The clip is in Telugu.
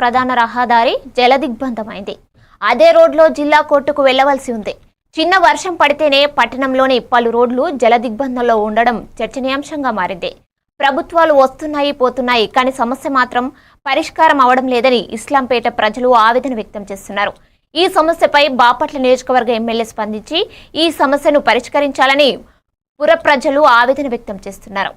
ప్రధాన రహదారి జలదిగ్బంధమైంది. అదే రోడ్లో జిల్లా కోర్టుకు వెళ్ళవలసి ఉంది. చిన్న వర్షం పడితేనే పట్టణంలోని పలు రోడ్లు జలదిగ్బంధంలో ఉండడం చర్చనీయాంశంగా మారింది. ప్రభుత్వాలు వస్తున్నాయి పోతున్నాయి కానీ సమస్య మాత్రం పరిష్కారం అవడం లేదని ఇస్లాంపేట ప్రజలు ఆవేదన వ్యక్తం చేస్తున్నారు. ఈ సమస్యపై బాపట్ల నియోజకవర్గ ఎమ్మెల్యే స్పందించి ఈ సమస్యను పరిష్కరించాలని పుర ప్రజలు ఆవేదన వ్యక్తం చేస్తున్నారు.